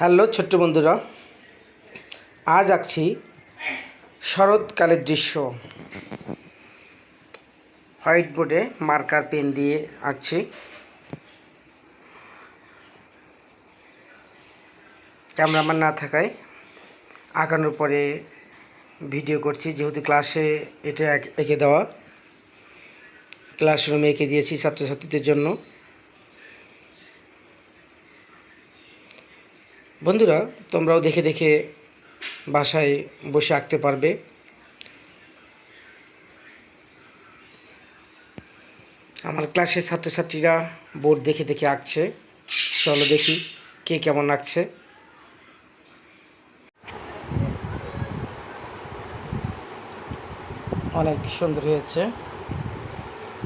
Hello ছোট্ট বন্ধুরা, আজ আঁকছি শরৎকালের দৃশ্য। হোয়াইট বোর্ডে মার্কার পেন দিয়ে আঁকছি। ক্যামেরাম্যান না থাকায় আঁকানোর পরে ভিডিও করছি, যেহেতু ক্লাসে এটা এঁকে- দেওয়া। ক্লাসরুমে এঁকে দিয়েছি ছাত্রছাত্রীদের জন্য। বন্ধুরা, তোমরাও দেখে দেখে বাসায় বসে আঁকতে পারবে। আমার ক্লাসের ছাত্রছাত্রীরা বোর্ড দেখে দেখে আঁকছে। চলো দেখি কে কেমন আঁকছে। অনেক সুন্দর হয়েছে।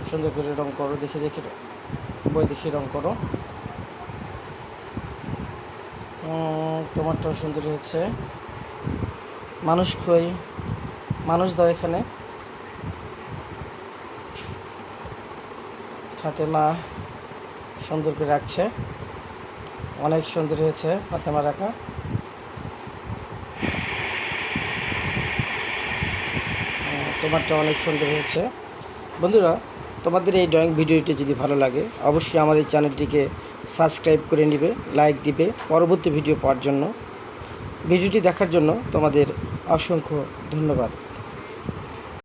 সুন্দর করে রং করো, দেখে দেখে বই দেখে রং করো। তোমারটাও সুন্দর হয়েছে। মানুষ কই? মানুষ দাও এখানে। ফাতেমা সুন্দর করে রাখছে। অনেক সুন্দর হয়েছে ফাতেমা রাখা। তোমারটা অনেক সুন্দর হয়েছে। বন্ধুরা তোমাদের এই ড্রয়িং ভিডিওটি যদি ভালো লাগে, অবশ্যই আমার এই চ্যানেলটিকে সাবস্ক্রাইব করে নেবে, লাইক দিবে পরবর্তী ভিডিও পাওয়ার জন্য। ভিডিওটি দেখার জন্য তোমাদের অসংখ্য ধন্যবাদ।